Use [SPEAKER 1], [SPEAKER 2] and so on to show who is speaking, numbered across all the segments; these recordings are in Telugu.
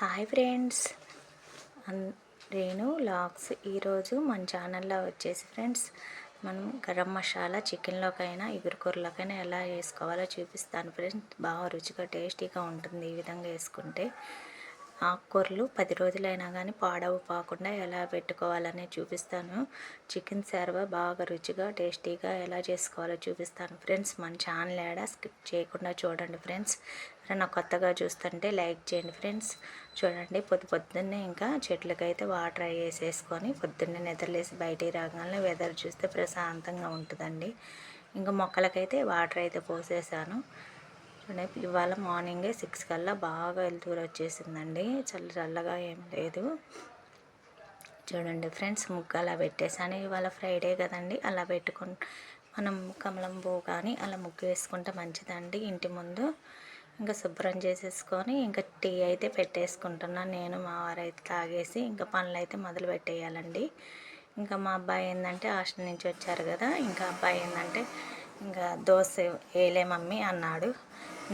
[SPEAKER 1] Hi friends. అన్ రేణు లాగ్స్ ఈరోజు మన ఛానల్లో వచ్చేసి ఫ్రెండ్స్ మనం గరం మసాలా చికెన్లోకైనా ఇగురుకూరలోకైనా ఎలా వేసుకోవాలో చూపిస్తాను ఫ్రెండ్స్. బాగా రుచిగా టేస్టీగా ఉంటుంది ఈ విధంగా వేసుకుంటే. ఆకుకూరలు పది రోజులైనా కానీ పాడవు కాకుండా ఎలా పెట్టుకోవాలని చూపిస్తాను. చికెన్ సర్వ బాగా రుచిగా టేస్టీగా ఎలా చేసుకోవాలో చూపిస్తాను. ఫ్రెండ్స్ మన ఛానల్ ఏడా స్కిప్ చేయకుండా చూడండి ఫ్రెండ్స్. ఎవరైనా కొత్తగా చూస్తుంటే లైక్ చేయండి ఫ్రెండ్స్. చూడండి పొద్దు పొద్దున్నే ఇంకా చెట్లకైతే వాటర్ వేసేసుకొని పొద్దున్నే నిద్రలేసి బయటికి రాగానే వెదర్ చూస్తే ప్రశాంతంగా ఉంటుందండి. ఇంకా మొక్కలకైతే వాటర్ అయితే పోసేసాను. చూడండి ఇవాళ మార్నింగే సిక్స్ కల్లా బాగా వెళ్తూరు వచ్చేసిందండి. చల్ల చల్లగా ఏం లేదు. చూడండి ఫ్రెండ్స్ ముగ్గు అలా పెట్టేసాను ఇవాళ ఫ్రైడే కదండి అలా పెట్టుకుని మనం కమలం పువ్వు కానీ అలా ముగ్గు వేసుకుంటే మంచిదండి ఇంటి ముందు. ఇంకా శుభ్రం చేసేసుకొని ఇంకా టీ అయితే పెట్టేసుకుంటున్నాను నేను మా వారు అయితే తాగేసి ఇంకా పనులు అయితే మొదలు పెట్టేయాలండి. ఇంకా మా అబ్బాయి ఏంటంటే హాస్టల్ నుంచి వచ్చారు కదా ఇంకా అబ్బాయి ఏంటంటే ఇంకా దోశ వేయలే మమ్మీ అన్నాడు.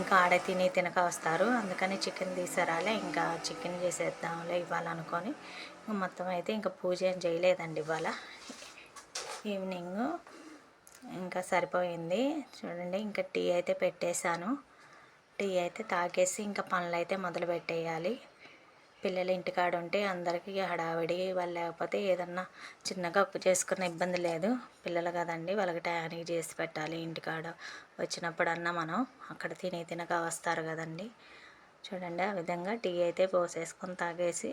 [SPEAKER 1] ఇంకా ఆడ తిని తినక వస్తారు అందుకని చికెన్ తీసారాలే ఇంకా చికెన్ చేసేద్దాంలే ఇవ్వాలనుకొని. ఇంకా మొత్తం అయితే ఇంకా పూజ ఏం చేయలేదండి ఇవాళ ఈవినింగ్ ఇంకా సరిపోయింది. చూడండి ఇంకా టీ అయితే పెట్టేశాను. టీ అయితే తాగేసి ఇంకా పనులు అయితే మొదలు పెట్టేయాలి పిల్లలు ఇంటికాడ ఉంటే అందరికీ హడావిడి వాళ్ళు లేకపోతే ఏదన్నా చిన్నగా అప్పు చేసుకున్న ఇబ్బంది లేదు. పిల్లలు కదండి వాళ్ళకి టయానికి చేసి పెట్టాలి ఇంటికాడ. వచ్చినప్పుడన్నా మనం అక్కడ తిని తినక వస్తారు కదండి. చూడండి ఆ విధంగా టీ అయితే పోసేసుకొని తాగేసి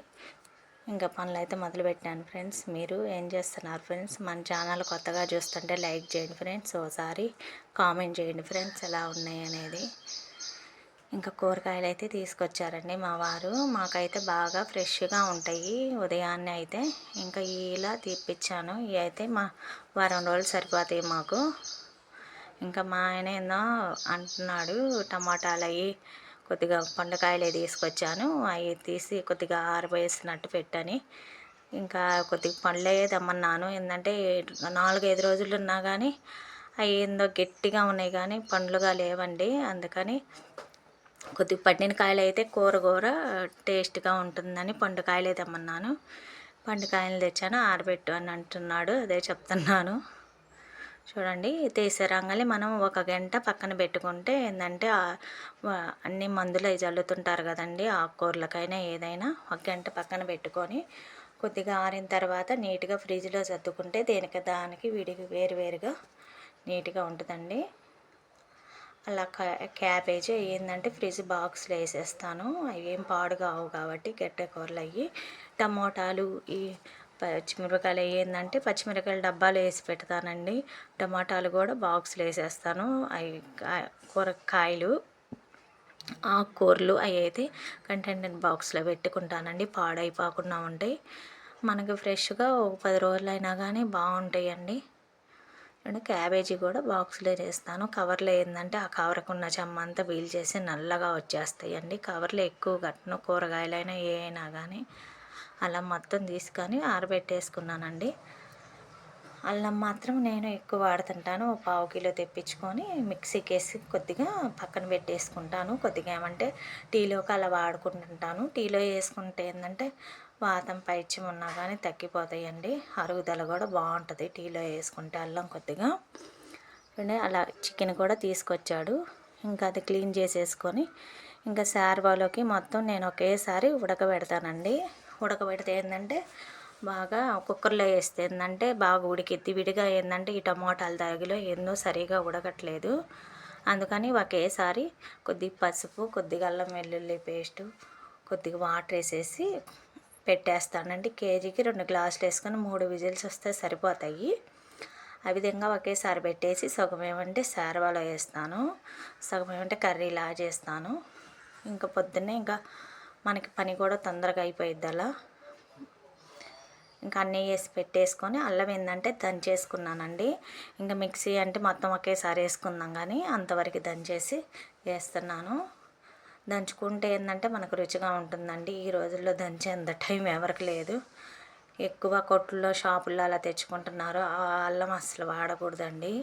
[SPEAKER 1] ఇంకా పనులు అయితే మొదలుపెట్టాను ఫ్రెండ్స్. మీరు ఏం చేస్తున్నారు ఫ్రెండ్స్? మన ఛానల్ కొత్తగా చూస్తుంటే లైక్ చేయండి ఫ్రెండ్స్. ఓసారి కామెంట్ చేయండి ఫ్రెండ్స్ ఎలా ఉన్నాయి అనేది. ఇంకా కూరగాయలు అయితే తీసుకొచ్చారండి మా వారు. మాకైతే బాగా ఫ్రెష్గా ఉంటాయి. ఉదయాన్నే అయితే ఇంకా ఇలా తీపిచ్చాను. ఇవి అయితే మా వారం రోజులు సరిపోతాయి మాకు. ఇంకా మా ఆయన ఏందో అంటున్నాడు టమాటాలు అవి కొద్దిగా పండుకాయలు తీసుకొచ్చాను. అవి తీసి కొద్దిగా ఆరబోసినట్టు పెట్టని ఇంకా కొద్దిగా పండ్లే తెమ్మన్నాను. ఏంటంటే నాలుగైదు రోజులు ఉన్నా కానీ అవి ఏందో గట్టిగా ఉన్నాయి కానీ పండ్లుగా లేవండి. అందుకని కొద్దిగా పండిన కాయలు అయితే కూర కూర టేస్ట్గా ఉంటుందని పండుకాయలు తెమ్మన్నాను. పండుకాయలు తెచ్చాను ఆరబెట్టు అని అంటున్నాడు అదే చెప్తున్నాను. చూడండి తీసేరంగానే మనం ఒక గంట పక్కన పెట్టుకుంటే ఏంటంటే అన్ని మందులు అవి చల్లుతుంటారు కదండి ఆకుకూరలకైనా ఏదైనా. ఒక గంట పక్కన పెట్టుకొని కొద్దిగా ఆరిన తర్వాత నీట్గా ఫ్రిడ్జ్లో సర్దుకుంటే దేనికి దానికి విడిగి వేరు వేరుగా నీట్గా ఉంటుందండి. అలా క్యాబేజీ ఏంటంటే ఫ్రిడ్జ్ బాక్స్లో వేసేస్తాను. అవి ఏం పాడు కావు కాబట్టి గడ్డ కూరలు అవి టమోటాలు ఈ పచ్చిమిరపకాయలు ఏంటంటే పచ్చిమిరపకాయలు డబ్బాలు వేసి పెడతానండి. టమాటాలు కూడా బాక్స్లో వేసేస్తాను. అవి కూరకాయలు ఆకుకూరలు అవి అయితే కంటైనర్ బాక్స్లో పెట్టుకుంటానండి. పాడైపోకుండా ఉంటాయి. మనకి ఫ్రెష్గా ఒక పది రోజులైనా కానీ బాగుంటాయండి. అండ్ క్యాబేజీ కూడా బాక్స్లో వేస్తాను. కవర్లో ఏంటంటే ఆ కవర్కు ఉన్న చెమ్మ అంతా వీల్ చేసి నల్లగా వచ్చేస్తాయి అండి కవర్లో ఎక్కువ కట్టను. కూరగాయలైనా ఏ అయినా కానీ అల్లం మొత్తం తీసుకొని ఆరబెట్టేసుకున్నానండి. అల్లం మాత్రం నేను ఎక్కువ వాడుతుంటాను. ఒక పావు కిలో తెప్పించుకొని మిక్సీకి వేసి కొద్దిగా పక్కన పెట్టేసుకుంటాను. కొద్దిగా ఏమంటే టీలోకి అలా వాడుకుంటుంటాను. టీలో వేసుకుంటే ఏంటంటే వాతం పైచ్యం ఉన్నా కానీ తగ్గిపోతాయండి. అరుగుదల కూడా బాగుంటుంది. టీలో వేసుకుంటే అల్లం కొద్దిగా. అలా చికెన్ కూడా తీసుకొచ్చాడు. ఇంకా అది క్లీన్ చేసేసుకొని ఇంకా శార్వాలోకి మొత్తం నేను ఒకేసారి ఉడకబెడతానండి. ఉడకబెడితే ఏంటంటే బాగా కుక్కర్లో వేస్తే ఏంటంటే బాగా ఉడికిద్ది. విడిగా ఏంటంటే ఈ టమాటాలు తగిలో ఎన్నో సరిగా ఉడకట్లేదు. అందుకని ఒకేసారి కొద్దిగా పసుపు కొద్దిగా అల్లం వెల్లుల్లి పేస్టు కొద్దిగా వాటర్ వేసేసి పెట్టేస్తానండి. కేజీకి రెండు గ్లాసులు వేసుకొని మూడు విజిల్స్ వస్తే సరిపోతాయి. ఆ విధంగా ఒకేసారి పెట్టేసి సగం ఏమంటే శారవాలో వేస్తాను. సగం ఏమంటే కర్రీలా చేస్తాను. ఇంకా పొద్దున్నే ఇంకా మనకి పని కూడా తొందరగా అయిపోయిద్ది అలా. ఇంకా అన్నీ వేసి పెట్టేసుకొని అల్లం ఏంటంటే దంచేసుకున్నానండి. ఇంకా మిక్సీ అంటే మొత్తం ఒకేసారి వేసుకుందాం కానీ అంతవరకు దంచేసి వేస్తున్నాను. దంచుకుంటే ఏంటంటే మనకు రుచిగా ఉంటుందండి. ఈ రోజుల్లో దంచేంత టైం ఎవరికి లేదు. ఎక్కువ కొట్టుల్లో షాపుల్లో అలా తెచ్చుకుంటున్నారు. ఆ అల్లం అస్సలు వాడకూడదండి.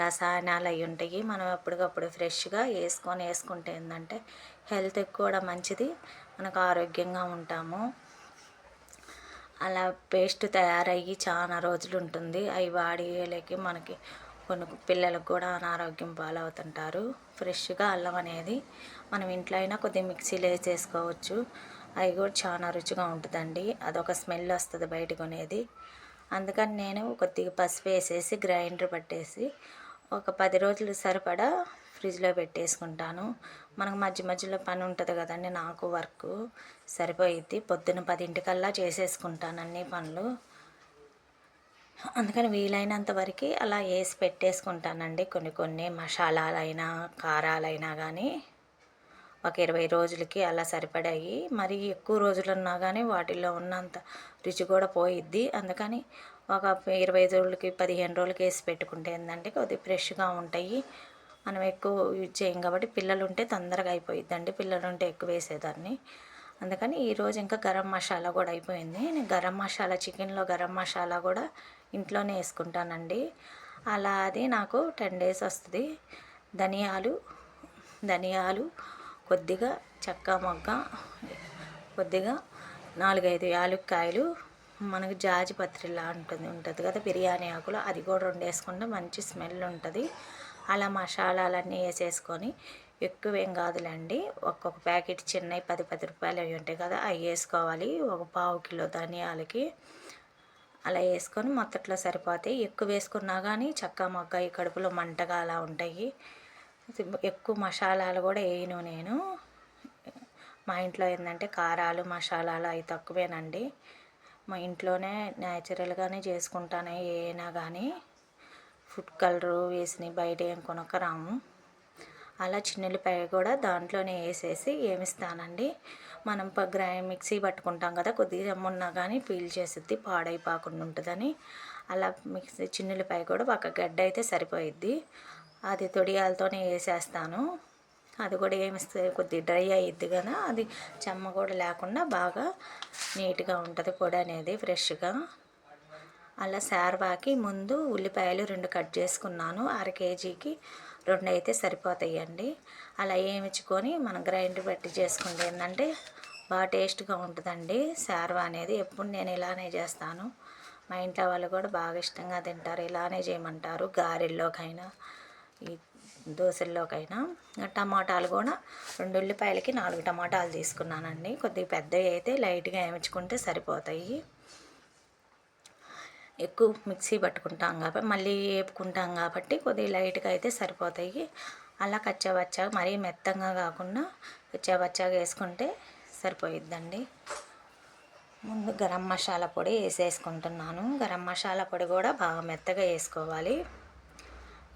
[SPEAKER 1] రసాయనాలు అవి ఉంటాయి. మనం ఎప్పటికప్పుడు ఫ్రెష్గా వేసుకొని వేసుకుంటే ఏంటంటే హెల్త్కి కూడా మంచిది. మనకు ఆరోగ్యంగా ఉంటాము. అలా పేస్ట్ తయారయ్యి చాలా రోజులు ఉంటుంది. అవి వాడేయలేక మనకి కొన్ని పిల్లలకు కూడా అనారోగ్యం పాలవుతుంటారు. ఫ్రెష్గా అల్లం అనేది మనం ఇంట్లో అయినా కొద్దిగా మిక్సీలో వేసేసుకోవచ్చు. అవి కూడా చాలా రుచిగా ఉంటుందండి. అదొక స్మెల్ వస్తుంది బయట కొనేది. అందుకని నేను కొద్దిగా పసుపు వేసేసి గ్రైండర్ పట్టేసి ఒక పది రోజులు సరిపడా ఫ్రిడ్జ్లో పెట్టేసుకుంటాను. మనకు మధ్య మధ్యలో పని ఉంటుంది కదండి నాకు వర్క్ సరిపోయిద్ది. పొద్దున పదింటికల్లా చేసేసుకుంటాను అన్ని పనులు. అందుకని వీలైనంత వరకు అలా వేసి పెట్టేసుకుంటానండి. కొన్ని కొన్ని మసాలాలైనా కారాలైనా కానీ ఒక ఇరవై రోజులకి అలా సరిపడాయి. మరి ఎక్కువ రోజులు ఉన్నా కానీ వాటిల్లో ఉన్నంత రుచి కూడా పోయిద్ది. అందుకని ఒక ఇరవై రోజులకి పదిహేను రోజులకి వేసి పెట్టుకుంటే ఏంటంటే కొద్దిగా ఫ్రెష్గా ఉంటాయి. మనం ఎక్కువ యూజ్ చేయం కాబట్టి పిల్లలు ఉంటే తొందరగా అయిపోయిద్దండి. పిల్లలు ఉంటే ఎక్కువ వేసేదాన్ని. అందుకని ఈరోజు ఇంకా గరం మసాలా కూడా అయిపోయింది. నేను గరం మసాలా చికెన్లో గరం మసాలా కూడా ఇంట్లోనే వేసుకుంటానండి. అలా అది నాకు టెన్ డేస్ వస్తుంది. ధనియాలు ధనియాలు కొద్దిగా చెక్క మొగ్గ కొద్దిగా నాలుగైదు యాలుక్కాయలు మనకు జాజిపత్రిలా ఉంటుంది ఉంటుంది కదా బిర్యానీ ఆకులు. అది కూడా రెండు వేసుకుంటే మంచి స్మెల్ ఉంటుంది. అలా మసాలాలన్నీ వేసేసుకొని ఎక్కువేం కాదులేండి. ఒక్కొక్క ప్యాకెట్ చిన్నవి పది పది రూపాయలు అవి ఉంటాయి కదా అవి వేసుకోవాలి. ఒక పావు కిలో ధనియాలకి అలా వేసుకొని మొత్తట్లో సరిపోతాయి. ఎక్కువ వేసుకున్నా కానీ చక్క మొక్క ఈ కడుపులో మంటగా అలా ఉంటాయి. ఎక్కువ మసాలాలు కూడా వేయను నేను. మా ఇంట్లో ఏంటంటే కారాలు మసాలాలు అవి తక్కువేనండి. మా ఇంట్లోనే న్యాచురల్గానే చేసుకుంటాను ఏనా కానీ ఫుడ్ కలరు వేసి బయట ఏం కొనకరాము అలా చిన్నులపాయ కూడా దాంట్లోనే వేసేసి ఏమిస్తానండి. మనం గ్రై మిక్సీ పట్టుకుంటాం కదా కొద్దిగా జమ్మున్నా కానీ పీల్ చేసిద్ది పాడైపోకుండా ఉంటుందని. అలా మిక్సీ చిన్నులపై కూడా ఒక గడ్డ అయితే సరిపోయిద్ది. అది తొడియాలతోనే వేసేస్తాను. అది కూడా ఏమిస్తే కొద్దిగా డ్రై అయ్యిద్ది కదా అది చెమ్మ కూడా లేకుండా బాగా నీట్గా ఉంటుంది పొడి అనేది ఫ్రెష్గా. అలా శార్వాకి ముందు ఉల్లిపాయలు రెండు కట్ చేసుకున్నాను అర కేజీకి రెండు అయితే సరిపోతాయండి. అలా వేయించుకొని మనం గ్రైండర్ పెట్టి చేసుకుంటే ఏంటంటే బాగా టేస్ట్గా ఉంటుందండి. శార్వా అనేది ఎప్పుడు నేను ఇలానే చేస్తాను. మా ఇంట్లో వాళ్ళు కూడా బాగా ఇష్టంగా తింటారు. ఇలానే చేయమంటారు. గారెల్లోకైనా ఈ దోశల్లోకైనా. టమాటాలు కూడా రెండు ఉల్లిపాయలకి నాలుగు టమాటాలు తీసుకున్నానండి. కొద్దిగా పెద్దవి అయితే లైట్గా వేయించుకుంటే సరిపోతాయి. ఎక్కువ మిక్సీ పట్టుకుంటాం కాబట్టి మళ్ళీ వేపుకుంటాం కాబట్టి కొద్దిగా లైట్గా అయితే సరిపోతాయి. అలా కచ్చాబచ్చాగా మరీ మెత్తంగా కాకుండా కచ్చాబచ్చాగా వేసుకుంటే సరిపోయిద్దండి. ముందు గరం మసాలా పొడి వేసేసుకుంటున్నాను. గరం మసాలా పొడి కూడా బాగా మెత్తగా వేసుకోవాలి.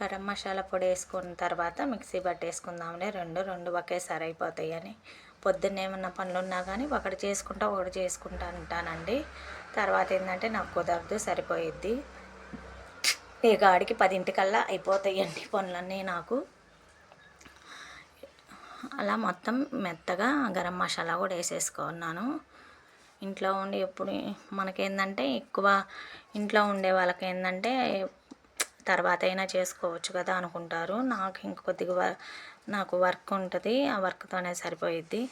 [SPEAKER 1] గరం మసాలా పొడి వేసుకున్న తర్వాత మిక్సీ పట్టేసుకుందాంలే రెండు రెండు ఒకేసారి అయిపోతాయి అని పొద్దున్న ఏమన్నా పనులు ఉన్నా కానీ ఒకటి చేసుకుంటా ఒకటి చేసుకుంటా ఉంటానండి తర్వాత ఏంటంటే నాకు కుదరదు సరిపోయిద్ది. ఈ గాడికి పదింటికల్లా అయిపోతాయండి పనులన్నీ నాకు. అలా మొత్తం మెత్తగా గరం మసాలా కూడా వేసేసుకున్నాను. ఇంట్లో ఉండి ఎప్పుడు మనకేందంటే ఎక్కువ ఇంట్లో ఉండే వాళ్ళకి ఏంటంటే తర్వాత అయినా చేసుకోవచ్చు కదా అనుకుంటారు. నాకు ఇంక కొద్దిగా నాకు వర్క్ ఉంటుంది. ఆ వర్క్తోనే సరిపోయిద్ది.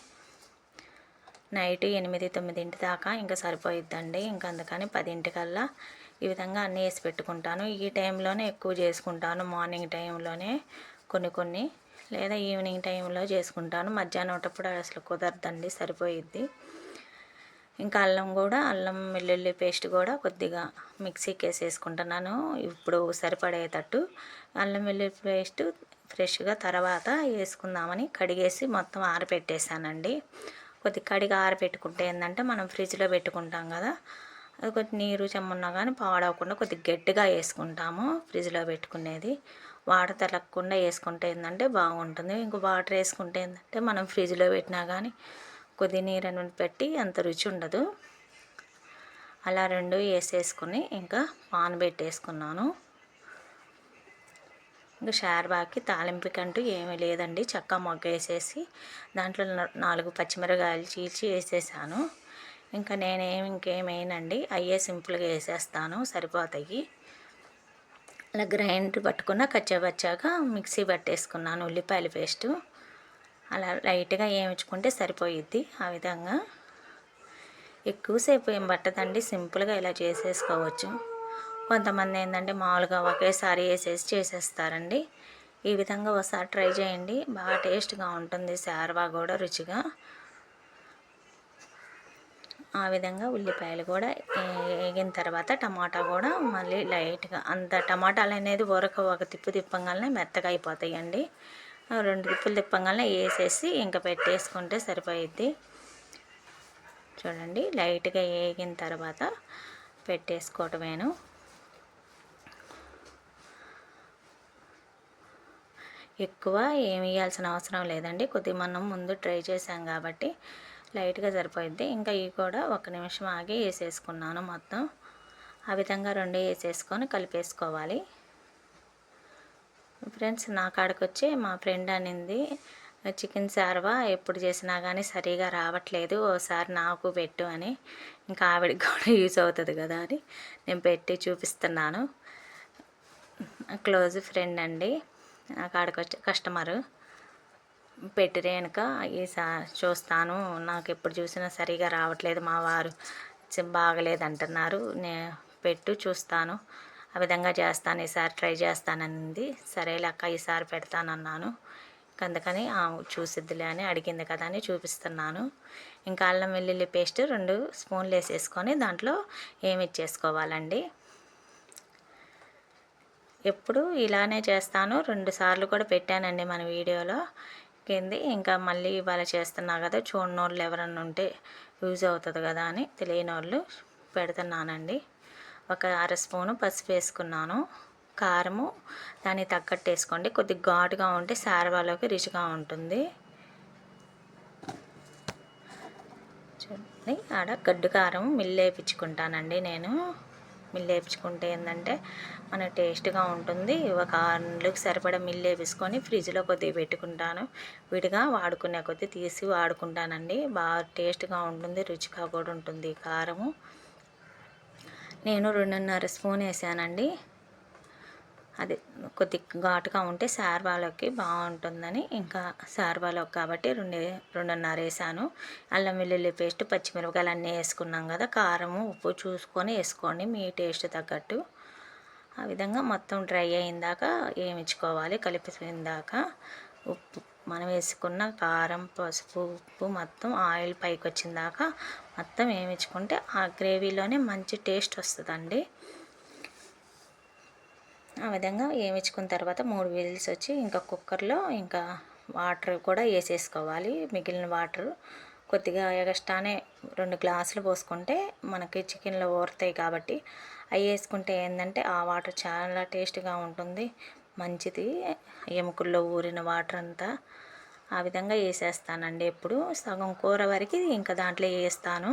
[SPEAKER 1] నైట్ ఎనిమిది తొమ్మిదింటి దాకా ఇంకా సరిపోయిద్దండి. ఇంకా అందుకని పదింటికల్లా ఈ విధంగా అన్నీ వేసి పెట్టుకుంటాను. ఈ టైంలోనే ఎక్కువ చేసుకుంటాను. మార్నింగ్ టైంలోనే కొన్ని కొన్ని లేదా ఈవినింగ్ టైంలో చేసుకుంటాను. మధ్యాహ్నం అప్పుడు అసలు కుదరదండి సరిపోయిద్ది. ఇంకా అల్లం కూడా అల్లం వెల్లుల్లి పేస్ట్ కూడా కొద్దిగా మిక్సీకి వేసేసుకుంటున్నాను. ఇప్పుడు సరిపడేటట్టు అల్లం వెల్లుల్లి పేస్ట్ ఫ్రెష్గా తర్వాత వేసుకుందామని కడిగేసి మొత్తం ఆరబెట్టేసానండి కొద్ది కడిగి ఆరబెట్టుకుంటే ఏంటంటే మనం ఫ్రిడ్జ్లో పెట్టుకుంటాం కదా అది కొద్ది నీరు చెమ్మన్నా కానీ పాడవకుండా కొద్దిగా గట్టిగా వేసుకుంటాము ఫ్రిడ్జ్లో పెట్టుకునేది. వాటర్ తలగకుండా వేసుకుంటే ఏంటంటే బాగుంటుంది. ఇంకో వాటర్ వేసుకుంటే ఏంటంటే మనం ఫ్రిడ్జ్లో పెట్టినా కానీ కొద్ది నీరు పెట్టి అంత రుచి ఉండదు. అలా రెండు వేసేసుకుని ఇంకా పాన్ పెట్టేసుకున్నాను. ఇంకా షార్బాకి తాలింపుకంటూ ఏమీ లేదండి. చక్క మొగ్గ వేసేసి దాంట్లో నాలుగు పచ్చిమిరకాయలు చీల్చి వేసేసాను. ఇంకా నేనేం ఇంకేమేనండి అయ్యే సింపుల్గా వేసేస్తాను సరిపోతాయి. అలా గ్రైండర్ పట్టుకున్న కచ్చబచ్చాక మిక్సీ పట్టేసుకున్నాను ఉల్లిపాయల పేస్టు. అలా లైట్గా వేయించుకుంటే సరిపోయిద్ది ఆ విధంగా. ఎక్కువసేపు ఏం పట్టదండి సింపుల్గా ఇలా చేసేసుకోవచ్చు. కొంతమంది ఏంటంటే మామూలుగా ఒకేసారి వేసేసి చేసేస్తారండి. ఈ విధంగా ఒకసారి ట్రై చేయండి. బాగా టేస్ట్గా ఉంటుంది. శారవా కూడా రుచిగా. ఆ విధంగా ఉల్లిపాయలు కూడా వేగిన తర్వాత టమాటా కూడా మళ్ళీ లైట్గా అంత టమాటాలు అనేది ఉరక ఒక తిప్పు తిప్పంగానే మెత్తగా అయిపోతాయండి. రెండు తిప్పులు తిప్పంగానే వేసేసి ఇంకా పెట్టేసుకుంటే సరిపోయిద్ది. చూడండి లైట్గా వేగిన తర్వాత పెట్టేసుకోవటమేను. ఎక్కువ ఏమి వేయాల్సిన అవసరం లేదండి. కొద్దిగా మనం ముందు ట్రై చేసాం కాబట్టి లైట్గా సరిపోయిద్ది. ఇంకా ఇవి కూడా ఒక నిమిషం ఆగి వేసేసుకున్నాను మొత్తం. ఆ విధంగా రెండు వేసేసుకొని కలిపేసుకోవాలి. ఫ్రెండ్స్ నా కాడికి వచ్చి మా ఫ్రెండ్ అనింది చికెన్ సార్వా ఎప్పుడు చేసినా కానీ సరిగా రావట్లేదు ఓసారి నాకు పెట్టు అని. ఇంకా ఆవిడకి కూడా యూజ్ అవుతుంది కదా అని నేను పెట్టి చూపిస్తున్నాను. క్లోజ్ ఫ్రెండ్ అండి. నాకు వచ్చే కస్టమరు పెట్టిరే వెనుక ఈసా చూస్తాను. నాకు ఎప్పుడు చూసినా సరిగా రావట్లేదు మా వారు. బాగలేదు అంటున్నారు నే పెట్టు చూస్తాను. ఆ విధంగా చేస్తాను. ఈసారి ట్రై చేస్తానంది సరే లెక్క ఈసారి పెడతానన్నాను. అందుకని చూసిద్దిలే అని అడిగింది కదా అని చూపిస్తున్నాను. ఇంకా అల్లం వెల్లుల్లి పేస్ట్ రెండు స్పూన్లు వేసేసుకొని దాంట్లో ఏమి ఇచ్చేసుకోవాలండి? ఎప్పుడు ఇలానే చేస్తాను. రెండు సార్లు కూడా పెట్టానండి మన వీడియోలో. కింది ఇంకా మళ్ళీ ఇవాళ చేస్తున్నా కదా చూడని వాళ్ళు ఎవరన్నా ఉంటే యూజ్ అవుతుంది కదా అని తెలియని వాళ్ళు పెడుతున్నానండి. ఒక అర స్పూను పసుపు వేసుకున్నాను. కారము దానికి తగ్గట్టు వేసుకోండి. కొద్దిగా ఘాటుగా ఉంటే సారవాలోకి రుచిగా ఉంటుంది. చూడండి ఆడ గడ్డు కారం మిల్లు వేయించుకుంటానండి నేను. మిల్లు వేపించుకుంటే ఏంటంటే మన టేస్ట్గా ఉంటుంది. ఒక ఆరులకు సరిపడా మిల్లు వేపించుకొని ఫ్రిడ్జ్లో కొద్దిగా పెట్టుకుంటాను. విడిగా వాడుకునే కొద్ది తీసి వాడుకుంటానండి. బాగా టేస్ట్గా ఉంటుంది రుచిగా కూడా ఉంటుంది కారము. నేను రెండున్నర స్పూన్ వేసానండి. అది కొద్ది ఘాటుగా ఉంటే శార్వాలోకి బాగుంటుందని ఇంకా శార్వాలోకి కాబట్టి రెండు రెండున్నర వేసాను. అల్లం వెల్లుల్లి పేస్ట్ పచ్చిమిరపకాయలు అన్నీ వేసుకున్నాం కదా కారము ఉప్పు చూసుకొని వేసుకోండి మీ టేస్ట్ తగ్గట్టు. ఆ విధంగా మొత్తం డ్రై అయిందాక వేయించుకోవాలి కలిపిపోయిందాక ఉప్పు. మనం వేసుకున్న కారం పసుపు ఉప్పు మొత్తం ఆయిల్ పైకి వచ్చిందాక మొత్తం వేయించుకుంటే ఆ గ్రేవీలోనే మంచి టేస్ట్ వస్తుందండి. ఆ విధంగా వేయించుకున్న తర్వాత మూడు విజిల్స్ వచ్చి ఇంకా కుక్కర్లో ఇంకా వాటర్ కూడా వేసేసుకోవాలి. మిగిలిన వాటర్ కొద్దిగా ఎగస్ట్రానే రెండు గ్లాసులు పోసుకుంటే మనకి చికెన్లో ఊరుతాయి కాబట్టి అవి వేసుకుంటే ఏంటంటే ఆ వాటర్ చాలా టేస్ట్గా ఉంటుంది. మంచిది. ఎముకల్లో ఊరిన వాటర్ అంతా ఆ విధంగా వేసేస్తానండి ఎప్పుడు. సగం కూర వరకు ఇంకా దాంట్లో వేస్తాను.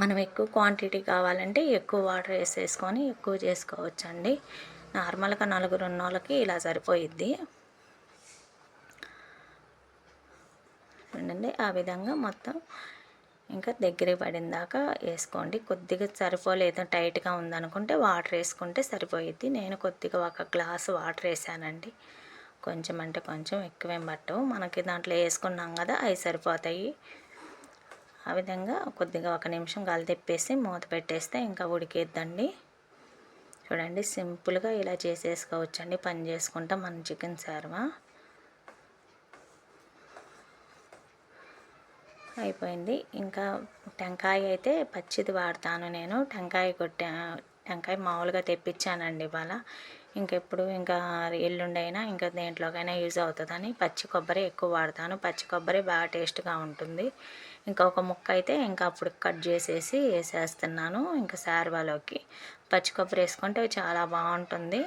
[SPEAKER 1] మనం ఎక్కువ క్వాంటిటీ కావాలంటే ఎక్కువ వాటర్ వేసేసుకొని ఎక్కువ చేసుకోవచ్చండి. నార్మల్గా నలుగురు ఉన్న వాళ్ళకి ఇలా సరిపోయిద్ది. చూడండి ఆ విధంగా మొత్తం ఇంకా దగ్గర పడిన దాకా వేసుకోండి. కొద్దిగా సరిపోలేదు టైట్గా ఉందనుకుంటే వాటర్ వేసుకుంటే సరిపోయిద్ది. నేను కొద్దిగా ఒక గ్లాస్ వాటర్ వేసానండి. కొంచెం అంటే కొంచెం ఎక్కువేం పట్టవు. మనకి దాంట్లో వేసుకున్నాం కదా అవి సరిపోతాయి. ఆ విధంగా కొద్దిగా ఒక నిమిషం గాలి తెప్పేసి మూత పెట్టేస్తే ఇంకా ఉడికేద్దండి. చూడండి సింపుల్గా ఇలా చేసేసుకోవచ్చండి. పని చేసుకుంటా మన చికెన్ సార్వా. అయిపోయింది. ఇంకా టెంకాయ అయితే పచ్చిది వాడతాను నేను. టెంకాయ కొట్టా టెంకాయ మామూలుగా తెప్పించానండి ఇవాళ. ఇంకెప్పుడు ఇంకా ఎల్లుండైనా ఇంకా దేంట్లోకైనా యూజ్ అవుతుందని పచ్చి కొబ్బరి ఎక్కువ వాడతాను. పచ్చి కొబ్బరి బాగా టేస్ట్గా ఉంటుంది. ఇంకొక ముక్క అయితే ఇంకా అప్పుడు కట్ చేసేసి వేసేస్తున్నాను ఇంకా శార్వాలోకి. పచ్చి కొబ్బరి వేసుకుంటే చాలా బాగుంటుంది.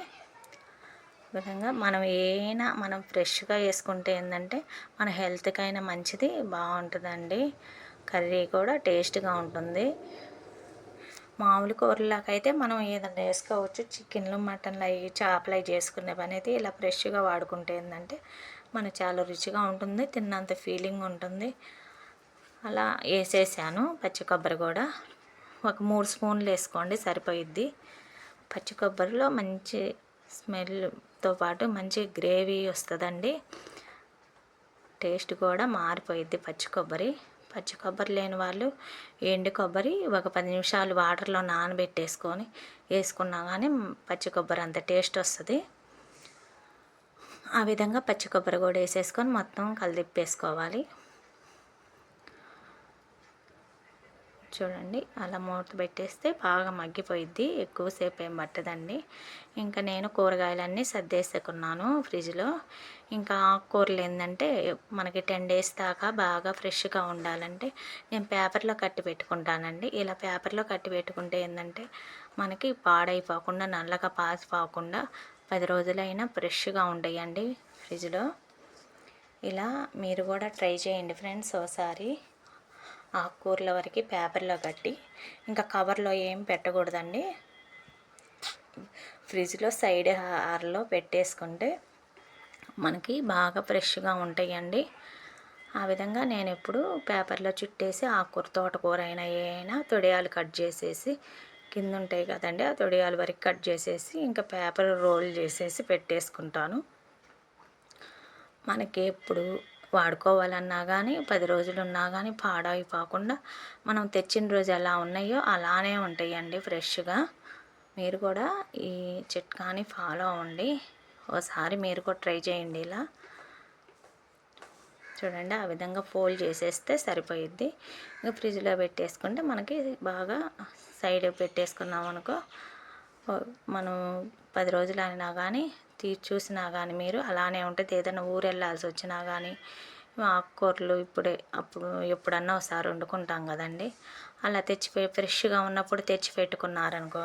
[SPEAKER 1] విధంగా మనం ఏనా మనం ఫ్రెష్గా వేసుకుంటే ఏంటంటే మన హెల్త్కైనా మంచిది బాగుంటుందండి. కర్రీ కూడా టేస్ట్గా ఉంటుంది. మామూలు కూరలాకైతే మనం ఏదైనా వేసుకోవచ్చు. చికెన్లు మటన్లు అవి చేపలు అవి చేసుకునే పని అయితే ఇలా ఫ్రెష్గా వాడుకుంటే ఏంటంటే మనకు చాలా రుచిగా ఉంటుంది తిన్నంత ఫీలింగ్ ఉంటుంది. అలా వేసేసాను పచ్చి కొబ్బరి కూడా. ఒక మూడు స్పూన్లు వేసుకోండి సరిపోయిద్ది. పచ్చి కొబ్బరిలో మంచి స్మెల్తో పాటు మంచి గ్రేవీ వస్తుందండి. టేస్ట్ కూడా మారిపోయిద్ది పచ్చి కొబ్బరి. పచ్చి కొబ్బరి లేని వాళ్ళు ఎండు కొబ్బరి ఒక పది నిమిషాలు వాటర్లో నానబెట్టేసుకొని వేసుకున్నా కానీ పచ్చి కొబ్బరి అంత టేస్ట్ వస్తుంది. ఆ విధంగా పచ్చి కొబ్బరి కూడా వేసేసుకొని మొత్తం కలిదిప్పేసుకోవాలి చూడండి. అలా మూత పెట్టేస్తే బాగా మగ్గిపోయిద్ది. ఎక్కువసేపు ఏం పట్టదండి. ఇంకా నేను కూరగాయలన్నీ సర్దేసుకున్నాను ఫ్రిడ్జ్లో. ఇంకా ఆకుకూరలు ఏంటంటే మనకి టెన్ డేస్ దాకా బాగా ఫ్రెష్గా ఉండాలంటే నేను పేపర్లో కట్టి పెట్టుకుంటానండి. ఇలా పేపర్లో కట్టి పెట్టుకుంటే ఏంటంటే మనకి పాడైపోకుండా నల్లగా పాసిపోకుండా పది రోజులైనా ఫ్రెష్గా ఉంటాయండి ఫ్రిడ్జ్లో. ఇలా మీరు కూడా ట్రై చేయండి ఫ్రెండ్స్ ఒకసారి ఆకుకూరల వరకు పేపర్లో కట్టి ఇంకా కవర్లో ఏం పెట్టకూడదండి. ఫ్రిడ్జ్లో సైడ్ హార్లో పెట్టేసుకుంటే మనకి బాగా ఫ్రెష్గా ఉంటాయండి. ఆ విధంగా నేను ఎప్పుడు పేపర్లో చుట్టేసి ఆకుకూర తోటకూర అయినా ఏ అయినా తొడియాలు కట్ చేసేసి కింద ఉంటాయి కదండి ఆ తొడియాల వరకు కట్ చేసేసి ఇంకా పేపర్ రోల్ చేసేసి పెట్టేసుకుంటాను. మనకి ఎప్పుడు వాడుకోవాలన్నా కానీ పది రోజులు ఉన్నా కానీ పాడైపోకుండా మనం తెచ్చిన రోజు ఎలా ఉన్నాయో అలానే ఉంటాయండి ఫ్రెష్గా. మీరు కూడా ఈ చిట్కాని ఫాలో అవ్వండి. ఒకసారి మీరు కూడా ట్రై చేయండి ఇలా. చూడండి ఆ విధంగా ఫోల్డ్ చేసేస్తే సరిపోయిద్ది. ఇంకా ఫ్రిడ్జ్లో పెట్టేసుకుంటే మనకి బాగా సైడ్ పెట్టేసుకున్నాం అనుకో మనం పది రోజులు అయినా కానీ తీ చూసినా కానీ మీరు అలానే ఉంటుంది. ఏదైనా ఊరు వెళ్ళాల్సి వచ్చినా కానీ ఆకుకూరలు ఇప్పుడే అప్పుడు ఎప్పుడన్నా ఒకసారి వండుకుంటాం కదండి. అలా తెచ్చి ఫ్రెష్గా ఉన్నప్పుడు తెచ్చి పెట్టుకున్నారనుకో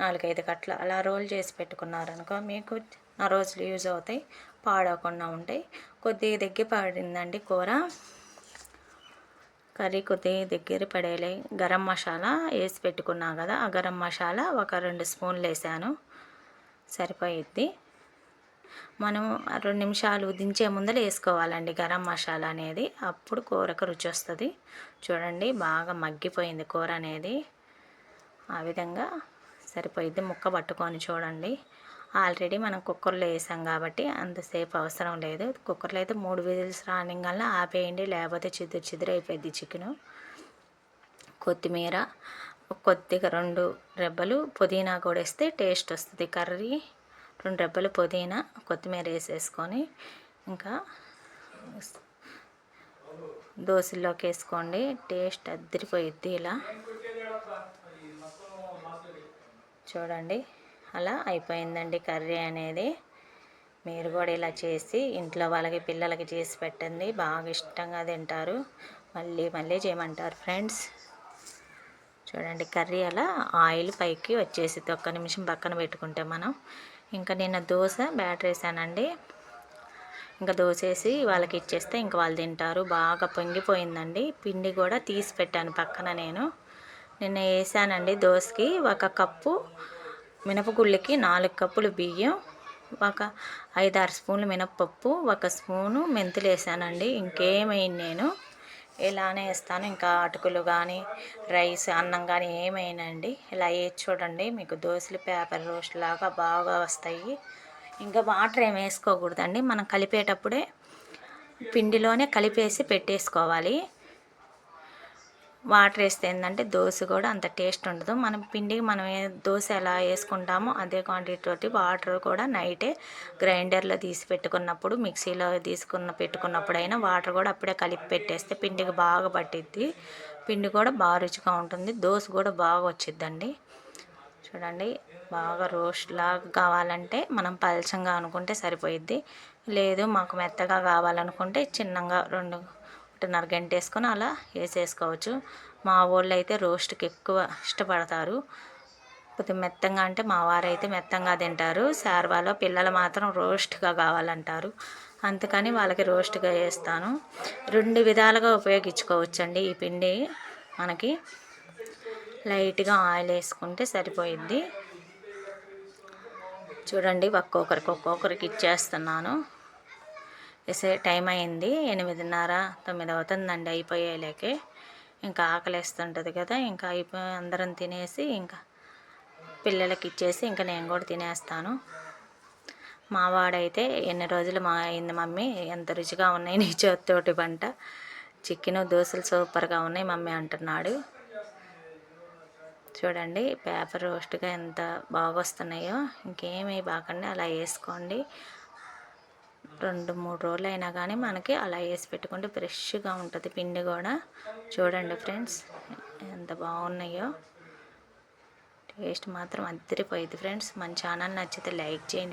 [SPEAKER 1] నాలుగైదు కట్ల అలా రోల్ చేసి పెట్టుకున్నారనుకో మీకు ఆ రోజులు యూజ్ అవుతాయి పాడవకుండా ఉంటాయి. కొద్దిగా దగ్గర పడిందండి కూర. కర్రీ కొద్దిగా దగ్గర పడేలే. గరం మసాలా వేసి పెట్టుకున్నా కదా ఆ గరం మసాలా ఒక రెండు స్పూన్లు వేసాను. సరిపోయిద్ది. మనం రెండు నిమిషాలు దించే ముందర వేసుకోవాలండి గరం మసాలా అనేది. అప్పుడు కూరకు రుచి వస్తుంది. చూడండి బాగా మగ్గిపోయింది కూర అనేది. ఆ విధంగా సరిపోయింది ముక్క పట్టుకొని చూడండి. ఆల్రెడీ మనం కుక్కర్లో వేసాం కాబట్టి అంతసేపు అవసరం లేదు. కుక్కర్లో అయితే మూడు విజిల్స్ రానింగల్లా ఆపేయండి లేకపోతే చిదురు చిదురు చికెను. కొత్తిమీర కొద్దిగా రెండు రెబ్బలు పుదీనా కూడా వేస్తే టేస్ట్ వస్తుంది. కర్రీ రెండు రెబ్బలు పుదీనా కొత్తిమీర వేసేసుకొని ఇంకా దోశల్లోకి వేసుకోండి. టేస్ట్ అద్దరిపోయిద్ది ఇలా. చూడండి అలా అయిపోయిందండి కర్రీ అనేది. మీరు కూడా ఇలా చేసి ఇంట్లో వాళ్ళకి పిల్లలకి చేసి పెట్టండి. బాగా ఇష్టంగా తింటారు. మళ్ళీ మళ్ళీ చేయమంటారు ఫ్రెండ్స్. చూడండి కర్రీ అలా ఆయిల్ పైకి వచ్చేసి ఒక్క నిమిషం పక్కన పెట్టుకుంటే మనం. ఇంకా నిన్న దోశ బ్యాటర్ వేసానండి. ఇంకా దోశ వేసి వాళ్ళకి ఇచ్చేస్తే ఇంకా వాళ్ళు తింటారు. బాగా పొంగిపోయిందండి. పిండి కూడా తీసి పెట్టాను పక్కన నేను. నిన్న వేసానండి దోశకి ఒక కప్పు మినపగుళ్ళకి నాలుగు కప్పులు బియ్యం ఒక ఐదారు స్పూన్లు మినపప్పు ఒక స్పూను మెంతులు వేసానండి. ఇంకేమైంది నేను. ఇలానే వేస్తాను. ఇంకా అటుకులు కానీ రైస్ అన్నం కానీ ఏమైనాండి ఇలా వేసి చూడండి. మీకు దోశలు పేపర్ రోస్ట్ లాగా బాగా వస్తాయి. ఇంకా వాటర్ ఏం వేసుకోకూడదండి. మనం కలిపేటప్పుడే పిండిలోనే కలిపేసి పెట్టేసుకోవాలి. వాటర్ వేస్తే ఏంటంటే దోశ కూడా అంత టేస్ట్ ఉండదు. మనం పిండికి మనం దోశ ఎలా వేసుకుంటామో అదే క్వాంటిటీ తోటి వాటర్ కూడా నైటే గ్రైండర్లో తీసి పెట్టుకున్నప్పుడు మిక్సీలో తీసుకున్న పెట్టుకున్నప్పుడైనా వాటర్ కూడా అప్పుడే కలిపి పెట్టేస్తే పిండికి బాగా పట్టిద్ది. పిండి కూడా బాగా రుచిగా ఉంటుంది. దోశ కూడా బాగా వచ్చిద్దండి. చూడండి బాగా రోస్ట్ లాగా కావాలంటే మనం పలచంగా అనుకుంటే సరిపోయిద్ది. లేదు మాకు మెత్తగా కావాలనుకుంటే చిన్నగా రెండు ఒకటిన్నర గంట వేసుకొని అలా వేసేసుకోవచ్చు. మా వాళ్ళు అయితే రోస్ట్కి ఎక్కువ ఇష్టపడతారు. కొద్దిగా మెత్తంగా అంటే మా వారైతే మెత్తంగా తింటారు. శార్వాలో పిల్లలు మాత్రం రోస్ట్గా కావాలంటారు. అందుకని వాళ్ళకి రోస్ట్గా వేస్తాను. రెండు విధాలుగా ఉపయోగించుకోవచ్చండి ఈ పిండి మనకి. లైట్గా ఆయిల్ వేసుకుంటే సరిపోయిద్ది. చూడండి ఒక్కొక్కరికి ఒక్కొక్కరికి ఇచ్చేస్తున్నాను. వేసే టైం అయింది ఎనిమిదిన్నర తొమ్మిది అవుతుందండి అయిపోయేలేకే. ఇంకా ఆకలిస్తుంటుంది కదా ఇంకా అయిపోయి అందరం తినేసి ఇంకా పిల్లలకి ఇచ్చేసి ఇంకా నేను కూడా తినేస్తాను. మా వాడైతే ఎన్ని రోజులు మా అయింది మమ్మీ ఎంత రుచిగా ఉన్నాయి నీ చేతితోటి పంట చికెన్ దోశలు సూపర్గా ఉన్నాయి మమ్మీ అంటున్నాడు. చూడండి పేపర్ రోస్ట్గా ఎంత బాగా వస్తున్నాయో ఇంకేమీ బాకండి అలా వేసుకోండి. రెండు మూడు రోజులు అయినా కానీ మనకి అలా వేసి పెట్టుకుంటే ఫ్రెష్గా ఉంటుంది పిండి కూడా. చూడండి ఫ్రెండ్స్ ఎంత బాగున్నాయో. టేస్ట్ మాత్రం అద్దరిపోయింది ఫ్రెండ్స్. మన ఛానల్ నచ్చితే లైక్ చేయండి.